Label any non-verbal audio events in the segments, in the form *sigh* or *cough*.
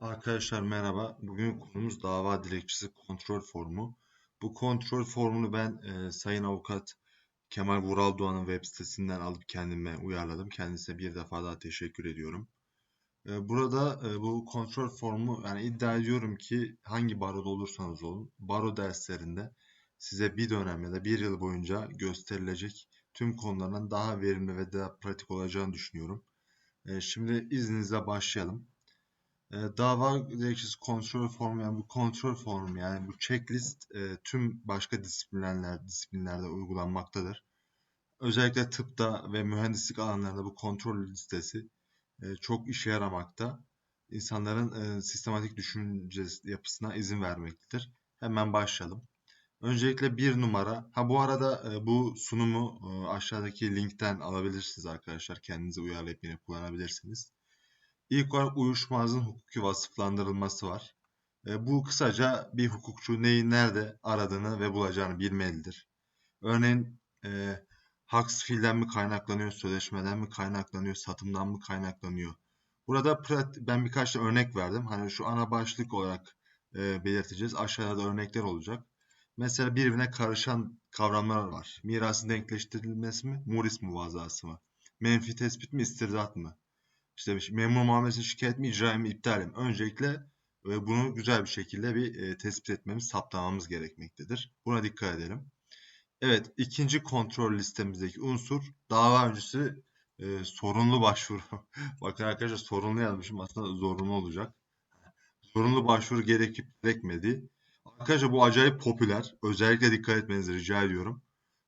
Arkadaşlar merhaba. Bugün konumuz dava dilekçesi kontrol formu. Bu kontrol formunu ben e, Sayın Avukat Kemal Vural Doğan'ın web sitesinden alıp kendime uyarladım. Kendisine bir defa daha teşekkür ediyorum. E, burada e, bu kontrol formu yani iddia ediyorum ki hangi baroda olursanız olun baro derslerinde size bir dönem ya da bir yıl boyunca gösterilecek tüm konulardan daha verimli ve daha pratik olacağını düşünüyorum. E, şimdi izninizle başlayalım. E, dava dilekçesi kontrol formu yani bu kontrol formu yani bu checklist e, tüm başka disiplinler disiplinlerde uygulanmaktadır. Özellikle tıpta ve mühendislik alanlarında bu kontrol listesi e, çok işe yaramakta. İnsanların e, sistematik düşünce yapısına izin vermektedir. Hemen başlayalım. Öncelikle bir numara. Ha bu arada e, bu sunumu e, aşağıdaki linkten alabilirsiniz arkadaşlar. Kendinize uyarlayıp yine kullanabilirsiniz. İlk olarak uyuşmazlığın hukuki vasıflandırılması var. E, bu kısaca bir hukukçu neyi nerede aradığını ve bulacağını bilmelidir. Örneğin e, haksız fiilden mi kaynaklanıyor, sözleşmeden mi kaynaklanıyor, satımdan mı kaynaklanıyor? Burada ben birkaç da örnek verdim. Hani şu ana başlık olarak e, belirteceğiz. Aşağıda da örnekler olacak. Mesela birbirine karışan kavramlar var. Mirasın denkleştirilmesi mi, muris muvazası mı? Menfi tespit mi, istirdat mı? İşte memur muamelesi şikayet mi, icra mı, iptal mi? Öncelikle e, bunu güzel bir şekilde bir e, tespit etmemiz, saptamamız gerekmektedir. Buna dikkat edelim. Evet, ikinci kontrol listemizdeki unsur dava öncesi e, sorunlu başvuru. *laughs* Bakın arkadaşlar sorunlu yazmışım aslında zorunlu olacak. Sorunlu başvuru gerekip gerekmedi. Arkadaşlar bu acayip popüler. Özellikle dikkat etmenizi rica ediyorum.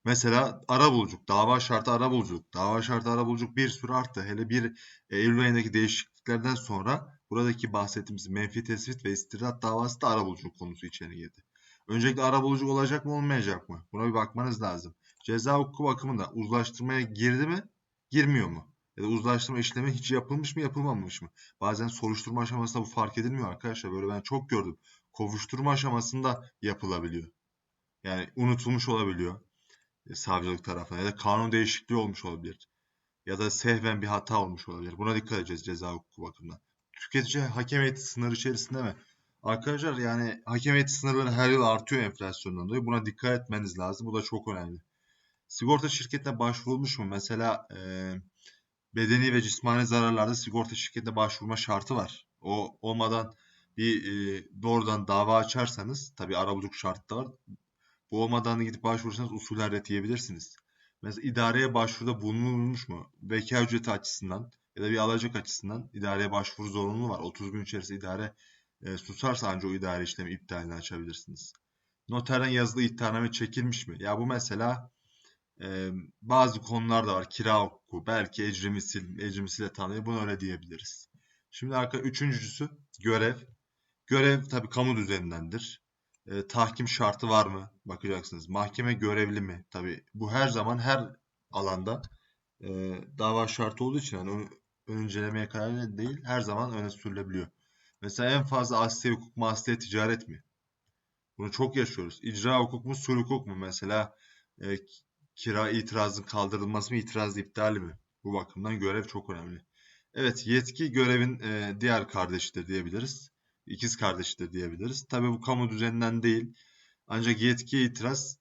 Mesela ara buluculuk, dava şartı ara buluculuk. Dava şartı ara buluculuk bir sürü arttı. Hele bir e, Eylül ayındaki değişikliklerden sonra buradaki bahsettiğimiz menfi tespit ve istirahat davası da ara buluculuk konusu içine girdi. Öncelikle ara buluculuk olacak mı olmayacak mı? Buna bir bakmanız lazım. Ceza hukuku bakımında uzlaştırmaya girdi mi? Girmiyor mu? Ya da uzlaştırma işlemi hiç yapılmış mı yapılmamış mı? Bazen soruşturma aşamasında bu fark edilmiyor arkadaşlar. Böyle ben çok gördüm. Kovuşturma aşamasında yapılabiliyor. Yani unutulmuş olabiliyor savcılık tarafından ya da kanun değişikliği olmuş olabilir. Ya da sehven bir hata olmuş olabilir. Buna dikkat edeceğiz ceza hukuku bakımından. Tüketici hakem heyeti sınırı içerisinde mi? Arkadaşlar yani hakem heyeti sınırları her yıl artıyor enflasyondan dolayı. Buna dikkat etmeniz lazım. Bu da çok önemli. Sigorta şirketine başvurulmuş mu? Mesela e, bedeni ve cismani zararlarda sigorta şirketine başvurma şartı var. O olmadan bir e, doğrudan dava açarsanız tabi arabuluculuk şartı da var. Bu olmadan da gidip başvurursanız usuller reddediyebilirsiniz. Mesela idareye başvuruda bulunulmuş mu? Veka ücreti açısından ya da bir alacak açısından idareye başvuru zorunluluğu var. 30 gün içerisinde idare e, susarsa ancak o idare işlemi iptalini açabilirsiniz. Noterden yazılı iddianame çekilmiş mi? Ya bu mesela e, bazı konular da var. Kira hukuku, belki ecri misil, ecri misile tanıyor. Bunu öyle diyebiliriz. Şimdi arka üçüncüsü görev. Görev tabii kamu düzenindendir. E, tahkim şartı var mı? Bakacaksınız. Mahkeme görevli mi? Tabii bu her zaman her alanda e, dava şartı olduğu için yani onu ön incelemeye karar değil her zaman öne sürülebiliyor. Mesela en fazla asliye hukuk mu asliye ticaret mi? Bunu çok yaşıyoruz. İcra hukuk mu sulh hukuk mu? Mesela e, kira itirazın kaldırılması mı itiraz iptali mi? Bu bakımdan görev çok önemli. Evet yetki görevin e, diğer kardeşidir diyebiliriz ikiz kardeştir diyebiliriz. Tabi bu kamu düzeninden değil. Ancak yetki itiraz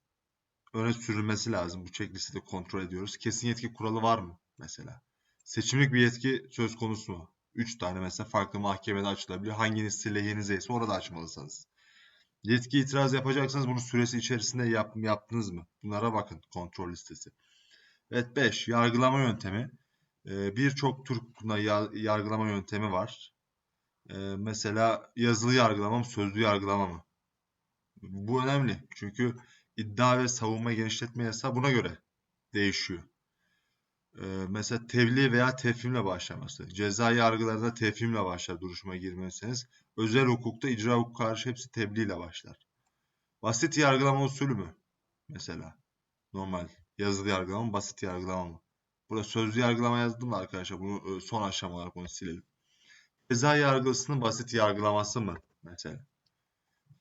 öne sürülmesi lazım. Bu checklisti kontrol ediyoruz. Kesin yetki kuralı var mı mesela? Seçimlik bir yetki söz konusu mu? 3 tane mesela farklı mahkemede açılabiliyor. Hanginiz lehinize ise orada açmalısınız. Yetki itiraz yapacaksanız bunu süresi içerisinde yap, yaptınız mı? Bunlara bakın kontrol listesi. Evet 5. Yargılama yöntemi. Ee, birçok tür yargılama yöntemi var. Ee, mesela yazılı yargılama mı, sözlü yargılama mı? Bu önemli. Çünkü iddia ve savunma genişletme yasağı buna göre değişiyor. Ee, mesela tevli veya tefhimle başlaması. Ceza yargılarında tefhimle başlar duruşma girmezseniz. Özel hukukta icra hukuk karşı hepsi tebliğle başlar. Basit yargılama usulü mü? Mesela. Normal. Yazılı yargılama mı, basit yargılama mı? Burada sözlü yargılama yazdım da arkadaşlar. Bunu e, son aşama olarak bunu silelim. Ceza yargısının basit yargılaması mı mesela?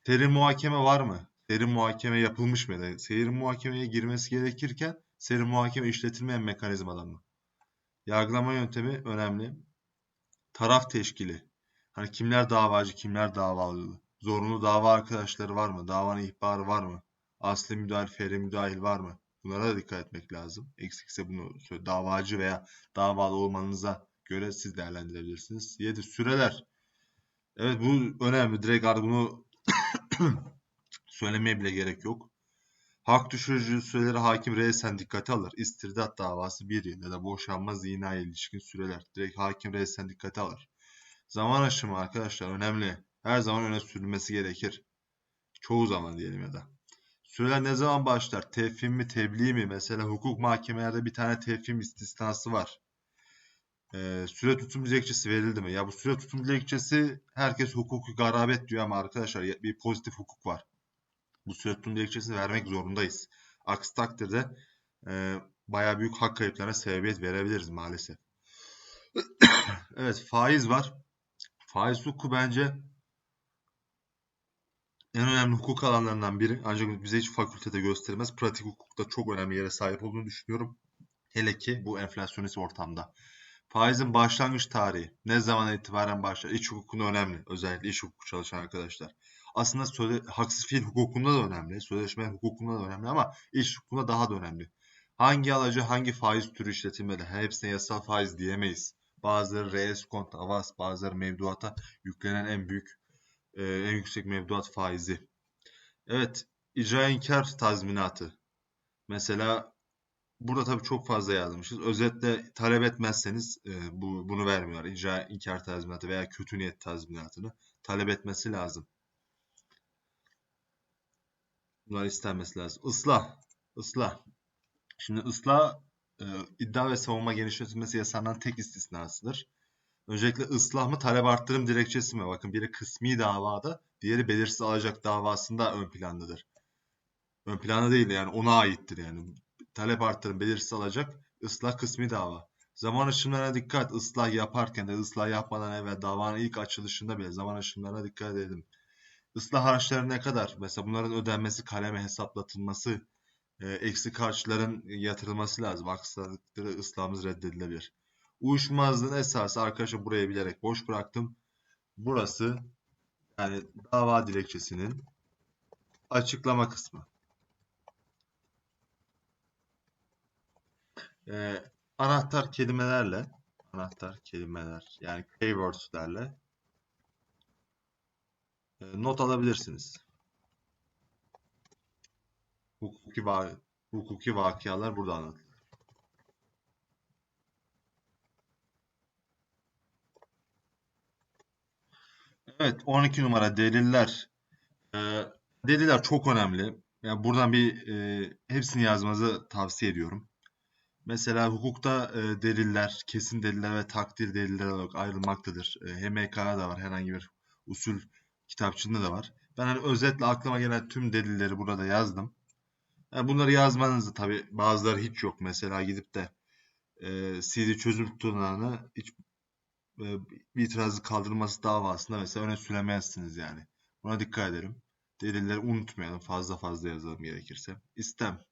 Seri muhakeme var mı? Seri muhakeme yapılmış mı? Seri muhakemeye girmesi gerekirken seri muhakeme işletilmeyen mekanizmadan mı? Yargılama yöntemi önemli. Taraf teşkili. Hani kimler davacı, kimler davalı? Zorunlu dava arkadaşları var mı? Davanın ihbarı var mı? Asli müdahil, feri müdahil var mı? Bunlara da dikkat etmek lazım. Eksikse bunu davacı veya davalı olmanıza göre siz değerlendirebilirsiniz. 7. Süreler. Evet bu önemli. Direkt bunu *coughs* söylemeye bile gerek yok. Hak düşürücü süreleri hakim reysen dikkate alır. İstirdat davası 1 yıl ya da boşanma zinaya ilişkin süreler. Direkt hakim reysen dikkate alır. Zaman aşımı arkadaşlar önemli. Her zaman öne sürülmesi gerekir. Çoğu zaman diyelim ya da. Süreler ne zaman başlar? Tevfim mi, tebliğ mi? Mesela hukuk mahkemelerde bir tane tevfim istisnası var. Ee, süre tutum dilekçesi verildi mi? Ya bu süre tutum dilekçesi herkes hukuki garabet diyor ama arkadaşlar bir pozitif hukuk var. Bu süre tutum dilekçesini vermek zorundayız. Aksi takdirde e, bayağı büyük hak kayıplarına sebebiyet verebiliriz maalesef. *coughs* Evet faiz var. Faiz hukuku bence en önemli hukuk alanlarından biri. Ancak bize hiç fakültede gösterilmez. Pratik hukukta çok önemli yere sahip olduğunu düşünüyorum. Hele ki bu enflasyonist ortamda. Faizin başlangıç tarihi ne zaman itibaren başlar? İç hukukunda önemli. Özellikle iş hukuku çalışan arkadaşlar. Aslında söyle, haksız fiil hukukunda da önemli. Sözleşme hukukunda da önemli ama iş hukukunda daha da önemli. Hangi alıcı hangi faiz türü işletilmeli? Hepsine yasal faiz diyemeyiz. Bazıları rees kont avans, bazıları mevduata yüklenen en büyük e, en yüksek mevduat faizi. Evet, icra inkar tazminatı. Mesela burada tabii çok fazla yazmışız. Özetle talep etmezseniz e, bu bunu vermiyorlar. İcra inkar tazminatı veya kötü niyet tazminatını talep etmesi lazım. Bunlar istenmesi lazım. Islah. Islah. Şimdi ıslah e, iddia ve savunma genişletilmesi yasağından tek istisnasıdır. Öncelikle ıslah mı talep arttırım dilekçesi mi? Bakın biri kısmi davada, diğeri belirsiz alacak davasında ön plandadır. Ön planda değil yani ona aittir yani. Talep arttırım belirsiz alacak, ıslah kısmi dava. Zaman aşımlarına dikkat. Islah yaparken de ıslah yapmadan evvel davanın ilk açılışında bile zaman aşımlarına dikkat edelim. Islah harçları ne kadar? Mesela bunların ödenmesi, kaleme hesaplatılması, e, eksik harçların yatırılması lazım. Aksi takdirde ıslahımız reddedilebilir. Uyuşmazlığın esası arkadaşlar buraya bilerek boş bıraktım. Burası yani dava dilekçesinin açıklama kısmı. Ee, anahtar kelimelerle anahtar kelimeler yani keywords'lerle e, not alabilirsiniz. Hukuki, va hukuki vakialar burada anlatılır. Evet 12 numara deliller. Ee, deliller çok önemli. Yani buradan bir e, hepsini yazmanızı tavsiye ediyorum. Mesela hukukta e, deliller, kesin deliller ve takdir deliller olarak ayrılmaktadır. E, HMK'da da var, herhangi bir usul kitapçığında da var. Ben hani özetle aklıma gelen tüm delilleri burada yazdım. Yani bunları yazmanızı tabii bazıları hiç yok. Mesela gidip de e, CD çözüm tutanağını hiç e, itirazı kaldırılması davasında mesela öne süremezsiniz yani. Buna dikkat edelim. Delilleri unutmayalım. Fazla fazla yazalım gerekirse. İstem.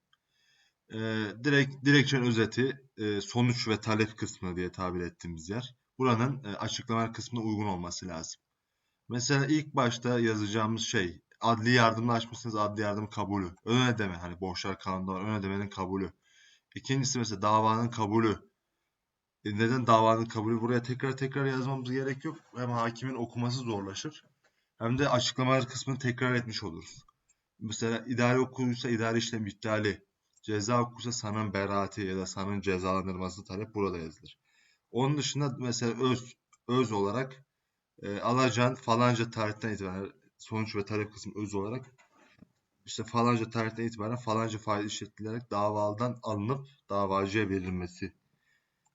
E, direkt dilekçenin özeti e, sonuç ve talep kısmı diye tabir ettiğimiz yer. Buranın e, açıklama kısmına uygun olması lazım. Mesela ilk başta yazacağımız şey adli yardımla açmışsınız adli yardım kabulü. Ön ödeme hani borçlar kanunda var ön ödemenin kabulü. İkincisi mesela davanın kabulü. E, neden davanın kabulü buraya tekrar tekrar yazmamız gerek yok. Hem hakimin okuması zorlaşır. Hem de açıklamalar kısmını tekrar etmiş oluruz. Mesela idari hukukuysa idari işlem iptali, ceza hukukuysa sanın beraati ya da sanın cezalandırması talep burada yazılır. Onun dışında mesela öz öz olarak e, alacağın falanca tarihten itibaren sonuç ve talep kısmı öz olarak işte falanca tarihten itibaren falanca faiz işletilerek davadan alınıp davacıya verilmesi.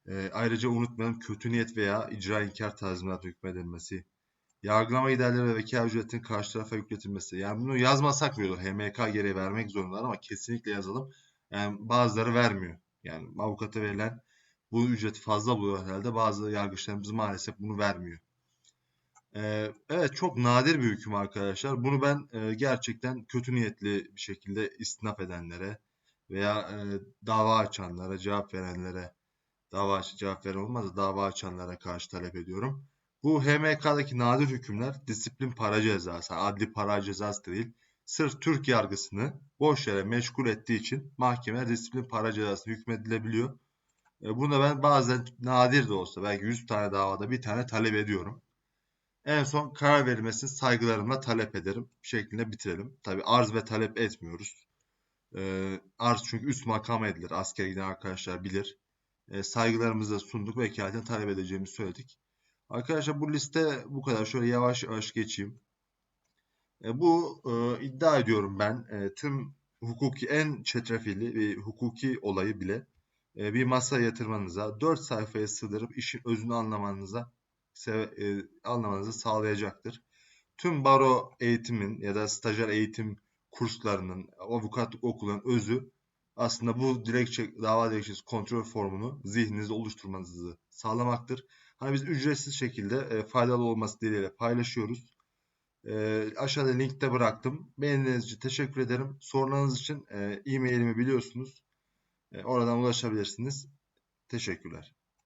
E, ayrıca unutmayalım kötü niyet veya icra inkar tazminatı hükmedilmesi. Yargılama giderleri ve vekil ücretinin karşı tarafa yükletilmesi. Yani bunu yazmasak olur. HMK gereği vermek zorundalar ama kesinlikle yazalım. Yani bazıları vermiyor. Yani avukata verilen bu ücreti fazla buluyor herhalde. Bazı yargıçlarımız maalesef bunu vermiyor. Ee, evet çok nadir bir hüküm arkadaşlar. Bunu ben e, gerçekten kötü niyetli bir şekilde istinaf edenlere veya e, dava açanlara, cevap verenlere, dava cevap veren olmaz da dava açanlara karşı talep ediyorum. Bu HMK'daki nadir hükümler disiplin para cezası, adli para cezası değil. Sırf Türk yargısını boş yere meşgul ettiği için mahkemeler disiplin para cezası hükmedilebiliyor. E, Bunu ben bazen nadir de olsa belki 100 tane davada bir tane talep ediyorum. En son karar verilmesini saygılarımla talep ederim şeklinde bitirelim. Tabi arz ve talep etmiyoruz. Ee, arz çünkü üst makam edilir. Askere giden arkadaşlar bilir. Ee, saygılarımızı da sunduk. Vekaleten talep edeceğimizi söyledik. Arkadaşlar bu liste bu kadar. Şöyle yavaş yavaş geçeyim. Ee, bu e, iddia ediyorum ben e, tüm hukuki en çetrefilli bir hukuki olayı bile e, bir masaya yatırmanıza, 4 sayfaya sığdırıp işin özünü anlamanıza e, anlamanızı sağlayacaktır. Tüm baro eğitimin ya da stajyer eğitim kurslarının, avukatlık okulunun özü aslında bu dilekçe, dava dilekçesi kontrol formunu zihninizde oluşturmanızı sağlamaktır. Hani biz ücretsiz şekilde e, faydalı olması dileğiyle paylaşıyoruz. E, aşağıda linkte bıraktım. Beğendiğiniz için teşekkür ederim. Sorularınız için e, e-mailimi biliyorsunuz. E, oradan ulaşabilirsiniz. Teşekkürler.